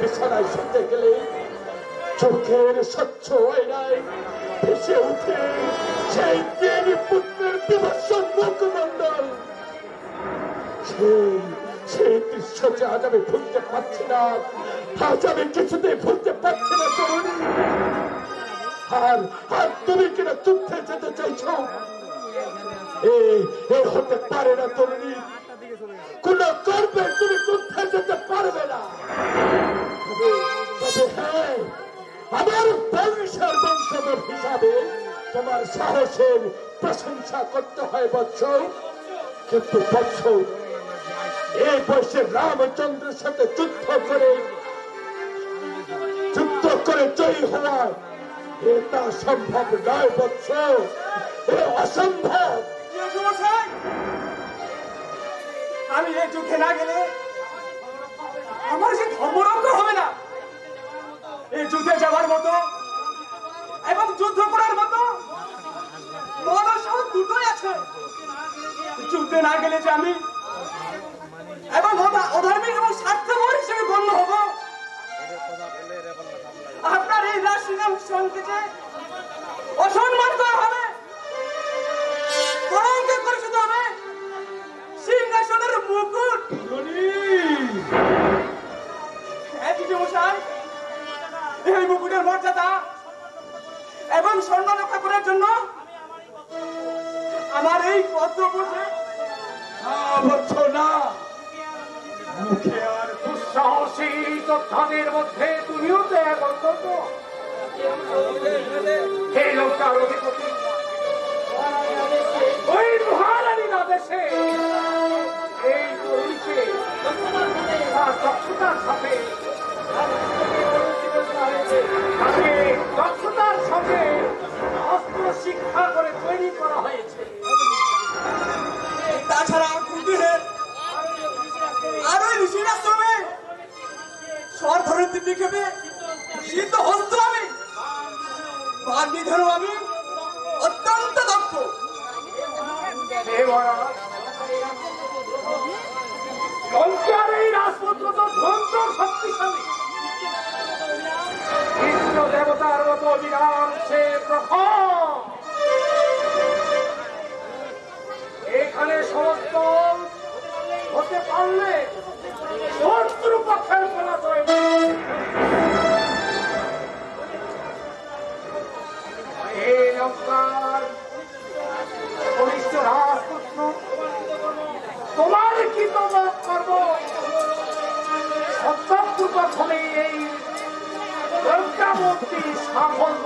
বিছানায় শুতে গেলে চোখের স্বচ্ছ আয়নায় ভেসে উঠে সেই তিন পুত্রের বিভৎস মুখমণ্ডল। সেই সেই দৃশ্য যে আজ আমি ভুলতে পারছি না, আজ আমি কিছুতেই ভুলতে পারছি না, তরুণী। আর আর তুমি কিনা যুদ্ধে যেতে চাইছো? এ হতে পারে না, তরুণী। কোন গর্বে বংশের বংশধর হিসাবে তোমার সাহসের প্রশংসা করতে হয় বৎস। কিন্তু বৎস, এই বয়সে রামচন্দ্রের সাথে যুদ্ধ করে যুদ্ধ করে জয়ী হওয়া এটা সম্ভব নয় বৎস, এ অসম্ভব। আমি এই যুদ্ধে না গেলে আমার যে ধর্মরঙ্গ হবে না। এই যুদ্ধে যাওয়ার মতো এবং যুদ্ধ করার মতো দুটোই আছে। যুদ্ধে না গেলে যে আমি এবং অধার্মিক এবং স্বার্থপর হিসেবে গণ্য হব। আপনার এই রাষ্ট্রীয় সংকেতে অসম্মান করা হবে। হ্যাঁ এই মুকুটের মর্যাদা এবং স্বর্ণ রক্ষা করার জন্য আমার এই পদ্ম বসে না মধ্যে তুমিও তো অধিপতি, ওই মহারানীর শিক্ষা করে তৈরি করা হয়েছে। তাছাড়া কুটিরে আর ঋষির আশ্রমে স্বর ধরে নিক্ষেপে সিদ্ধ হস্ত আমি। বাদ নিধনও আমি। অত্যন্ত দক্ষ। লঙ্কার এই রাজপুত্র তো ধ্বংস হতে পারলে শত্রু পক্ষের তোমার কি করব সত্যপূর্বক হলে এই লঙ্কাবর্তী সাফল্য